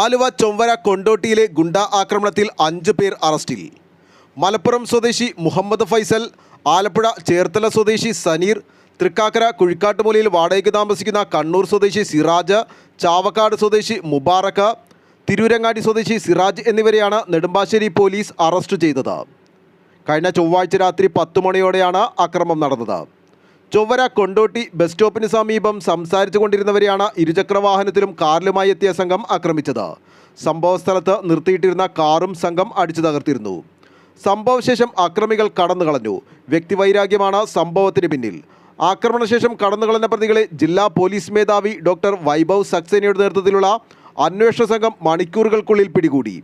ആലുവ ചൊവ്വര കൊണ്ടോട്ടിയിലെ ഗുണ്ട ആക്രമണത്തിൽ അഞ്ച് പേർ അറസ്റ്റിൽ. മലപ്പുറം സ്വദേശി മുഹമ്മദ് ഫൈസൽ ആലപ്പുഴ ചേർത്തല സ്വദേശി സനീർ തൃക്കാക്കര കുഴിക്കാട്ടുമൂലയിൽ വാടകയ്ക്ക് താമസിക്കുന്ന കണ്ണൂർ സ്വദേശി സിറാജ് ചാവക്കാട് സ്വദേശി മുബാറക്ക് തിരൂരങ്ങാടി സ്വദേശി സിറാജ് എന്നിവരെയാണ് നെടുമ്പാശ്ശേരി പോലീസ് അറസ്റ്റ് ചെയ്തത്. കഴിഞ്ഞ ചൊവ്വാഴ്ച രാത്രി പത്ത് മണിയോടെയാണ് അക്രമം നടന്നത്. ചൊവ്വര കൊണ്ടോട്ടി ബസ് സ്റ്റോപ്പിന് സമീപം സംസാരിച്ചു കൊണ്ടിരുന്നവരെയാണ് ഇരുചക്രവാഹനത്തിലും കാറിലുമായി എത്തിയ സംഘം ആക്രമിച്ചത്. സംഭവസ്ഥലത്ത് നിർത്തിയിട്ടിരുന്ന കാറും സംഘം അടിച്ചു തകർത്തിരുന്നു സംഭവശേഷം അക്രമികൾ കടന്നു കളഞ്ഞു. വ്യക്തിവൈരാഗ്യമാണ് സംഭവത്തിന് പിന്നിൽ. ആക്രമണശേഷം കടന്നുകളഞ്ഞ പ്രതികളെ ജില്ലാ പോലീസ് മേധാവി ഡോക്ടർ വൈഭവ് സക്സേനയുടെ നേതൃത്വത്തിലുള്ള അന്വേഷണ സംഘം മണിക്കൂറുകൾക്കുള്ളിൽ പിടികൂടി.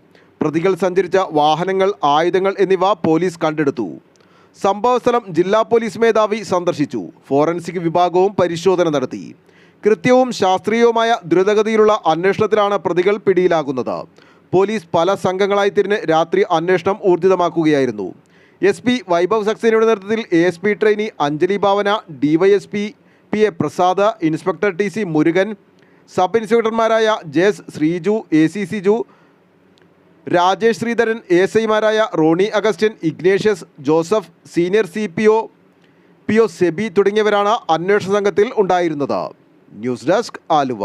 പ്രതികൾ സഞ്ചരിച്ച വാഹനങ്ങൾ ആയുധങ്ങൾ എന്നിവ പോലീസ് കണ്ടെടുത്തു. സംഭവസ്ഥലം ജില്ലാ പോലീസ് മേധാവി സന്ദർശിച്ചു. ഫോറൻസിക് വിഭാഗവും പരിശോധന നടത്തി. കൃത്യവും ശാസ്ത്രീയവുമായ ദ്രുതഗതിയിലുള്ള അന്വേഷണത്തിലാണ് പ്രതികൾ പിടിയിലാകുന്നത്. പോലീസ് പല സംഘങ്ങളായി തിരിഞ്ഞ് രാത്രി അന്വേഷണം ഊർജിതമാക്കുകയായിരുന്നു. എസ് പി വൈഭവ് സക്സേനയുടെ നേതൃത്വത്തിൽ A S P trainee Anjali Bhavana DYSP P A Prasad inspector T C Murugan sub ഇൻസ്പെക്ടർമാരായ J S Sreeju A C Siju Rajesh Sreedharan A S ഐമാരായ Roni Augustine Ignatius Joseph senior C P O P O Sebi തുടങ്ങിയവരാണ് അന്വേഷണ സംഘത്തിൽ ഉണ്ടായിരുന്നത്. News desk Aluva.